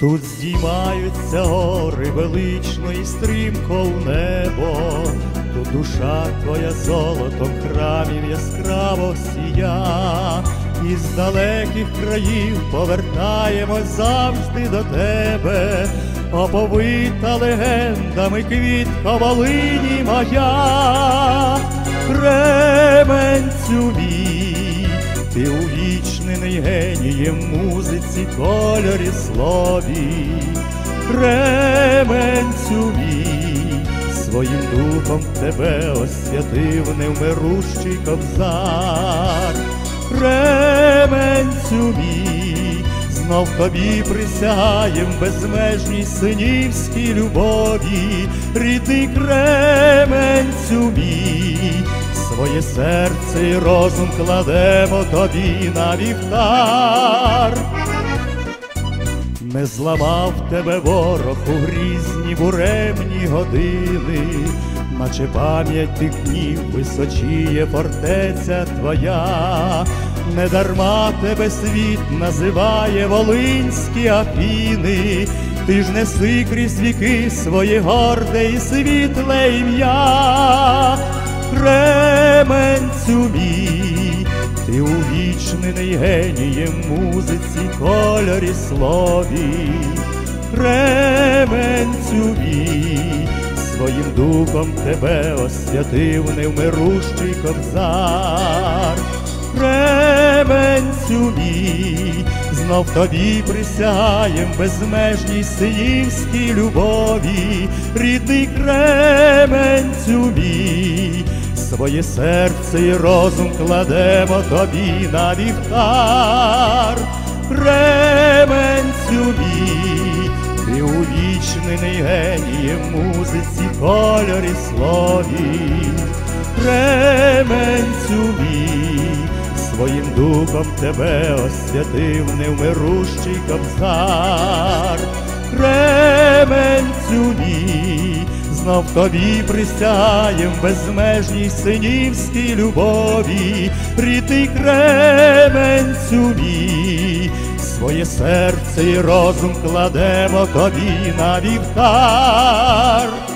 Тут здіймаються гори велично і стрімко в небо, тут душа твоя золотом храмів яскраво сія, із далеких країв повертаємось завжди до тебе, оповита легендами квітка Волині моя, Кременцю мій, ти увічнений генієм музиці, кольорі слові, Кременцю мій, своїм духом тебе освятив невмирущий кобзар, Кременцю мій, знов тобі присяєм безмежній синівській любові, рідний Кременцю мій, своє серце і розум кладемо тобі на вівтар. Не зламав тебе ворог у грізні буремні години, наче пам'ять тих днів височіє фортеця твоя, недарма тебе світ називає Волинські Афіни, ти ж неси крізь віки своє горде і світле ім'я, Кременцю мій, ти увічнений генієм музиці, кольорі слові, Кременцю мій, своїм духом тебе освятив невмирущий кобзар, Кременцю мій, знов тобі присяєм безмежній сиївській любові, рідний Кременцю мій, своє серце і розум кладемо тобі на вівтар, Кременцю мій, ти увічнений генієм музиці, кольорі слові, Кременцю мій, своїм духом тебе освятив невмирущий кобзар, Кременцю мій, знов тобі присяєм безмежній синівській любові, рідний Кременцю мій, своє серце і розум кладемо тобі на вівтар.